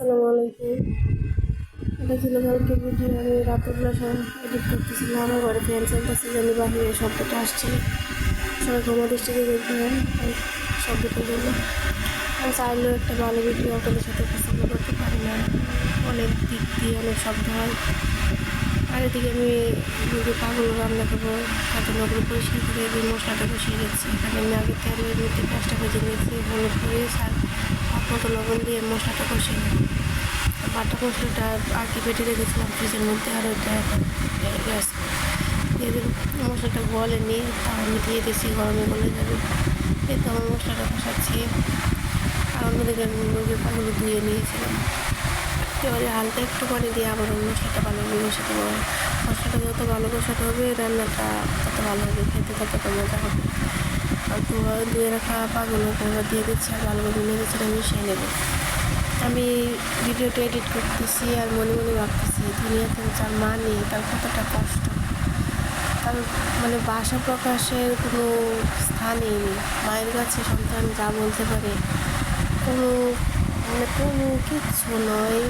আসসালামু আলাইকুম। এটা ছিল কালকে ভিডিও আমি রাতের বেলা এডিট করতেছিলাম, আমার ঘরে ফ্যান চলতেছে জানি বাহিরে শব্দটা আসছে। সবাই ঘুমা দৃষ্টিতে দেখবেন এই শব্দটার জন্য আমি চাইলেও একটা ভালো ভিডিও আপনাদের সাথে পছন্দ করতে পারি না। অনেক দিক দিয়ে অনেক শব্দ হয়। এদিকে আমি মুরগি পাগল রান্না করব তাতে নগর পরিষ্কার করে এই মশলাটা বসিয়ে গেছি এখানে আমি আগে তেলের মধ্যে পেঁয়াজটা ভেজে নিয়েছি, হলুদ করে আর মতো লবণ দিয়ে মশলাটা কষিয়ে নেব। বাটা মশলাটা কি পেটে রেখেছিলাম ফ্রিজের মধ্যে, আর ওইটা গ্যাস দিয়ে মশলাটা গলে তা আমি দিয়ে দিয়েছি, গরমে গলে যাবে। এই তো আমার মশলাটা কষাচ্ছি। আর অন্যদিকে মুরগির পাগুলো ধুয়ে নিয়েছিলাম। এবারে হালকা একটু পানি দিয়ে আবার অন্য মশলাটা ভালো। হবে মশলাটা যত ভালো কষাতে হবে, রান্নাটা তত ভালো হবে, খেতে ততটা মজা হবে। আর ধোয়া ধুয়ে রাখা পাগুলো এবার দিয়ে দিচ্ছি আর ভালো করে নিয়ে দিচ্ছি মিশিয়ে নেব। আমি ভিডিওটা এডিট করতেছি আর মনে মনে ভাবতেছি, দুনিয়াতে যার মা নেই, তার কতটা কষ্ট। তার মানে ভাষা প্রকাশের কোনো স্থানই নেই। মায়ের কাছে সন্তান যা বলতে পারে, কোনো কোনো কিচ্ছু নয়।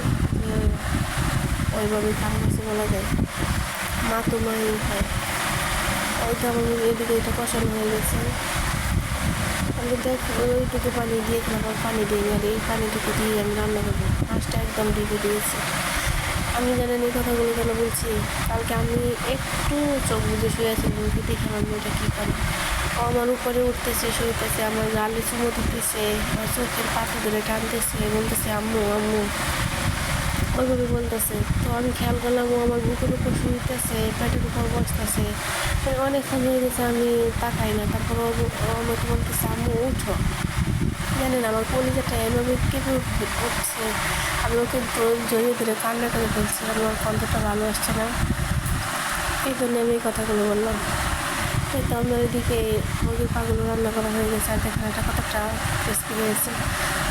ওইভাবে কারও কাছে বলা যায়। মা তো মাই হয়। তো আমার এদিকে এটা কষানো হয়ে গেছে। আমি দেখ ওইটুকু পানি দিয়ে আর পানি দিয়ে আর এই পানিটুকু দিয়ে আমি রান্না করব। মাছটা একদম ডিপে দিয়েছি। আমি জানেন এই কথাগুলো কেন বলছি, কালকে আমি একটু চোখ বুঝে শুয়ে আছি মুরগি দেখে আমার মেয়েটা কী করে। আমার উপরে উঠতেছে, শুইতেছে, আমার গালে চুমো দিতেছে, আমার চোখের পাতা ধরে টানতেছে, বলতেছে, আম্মু আম্মু। ওইভাবে বলতেছে। তো আমি খেয়াল করলাম ও আমার বুকের উপর শুইতেছে, পেটের উপর বসতেছে। অনেকক্ষণ হয়ে গেছে আমি তাকাই না, তারপর আমাকে বলতেছে, আম্মু, উঠো। জানেন, আমার কলিজাটা এভাবে কেঁপে উঠছে, আমি ওকে জড়িয়ে ধরে কান্না করে ফেলছি আমার কণ্ঠটা ভালো আসছে না। এই জন্য আমি এই কথাগুলো বললাম। এই তো আমার এদিকে মুরগির পাগুলো রান্না করা হয়ে গেছে, আর দেখেন একটা কতটা টেস্টি হয়েছে।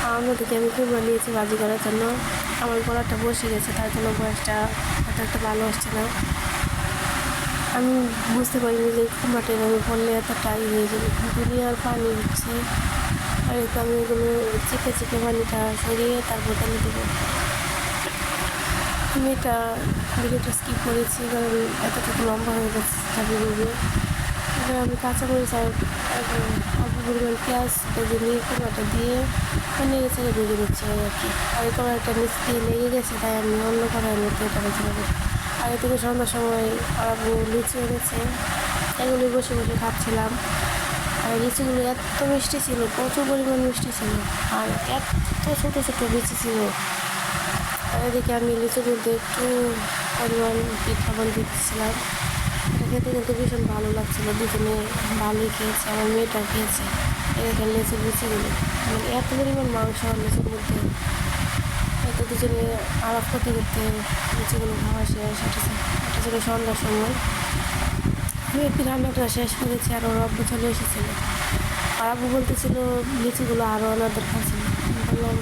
আর অন্যদিকে আমি কুমড়া নিয়েছি ভাজি করার জন্য। আমার গলাটা বসে গেছে, তার জন্য বয়সটা এত একটা ভালো আসছে না। আমি বুঝতে পারিনি যে কুমড়াটা এভাবে পড়লে এতটা ই হয়ে যাবে। দুনিয়ার পানি হচ্ছে আর একটু আমি এগুলো চিপে চিপে পানিটা সরিয়ে তারপর তাহলে দেবো। আমি এটা ভিডিওটা স্কিপ করেছি কারণ এতটুকু লম্বা হয়ে গেছে এবার আমি কাঁচামরিচ আর আর অল্প পরিমাণ পেঁয়াজ ভেজে নিয়ে কুমড়াটা দিয়ে নেড়ে ছেড়ে ভেজে দিচ্ছি এই আর কি। আর নিচ দিয়ে লেগে গেছে, তাই আমি অন্য কড়াইয়ের মধ্যে এটা নেব। আর এদিকে সন্ধ্যার সময় আবু লুচি এনেছে। এগুলি বসে বসে খাচ্ছিলাম। আর লিচিগুলো এত মিষ্টি ছিল, প্রচুর পরিমাণ মিষ্টি ছিল। আর এত ছোটো ছোটো লিচি ছিল। আর এদিকে আমি লিচুগুলোতে একটু পরিমাণ দিতেছিলাম এটা খেতে কিন্তু ভীষণ ভালো লাগছিল। দুজনে ভালোই খেয়েছে, আমার মেয়েটা খেয়েছে। এদিকে লেচুর লিচিগুলো। মানে এত পরিমাণ মাংস লিচুর মধ্যে দুজনে আলাপ করতে করতে লুচিগুলো খাওয়া শেষ এটা ছিল- সন্ধ্যার সময়। আমি একটি রান্নাটা শেষ করেছি আর ওর আব্বু চলে এসেছিল। আর আব্বু বলতেছিল, লিচিগুলো আরও আনার দরকার ছিল। বললাম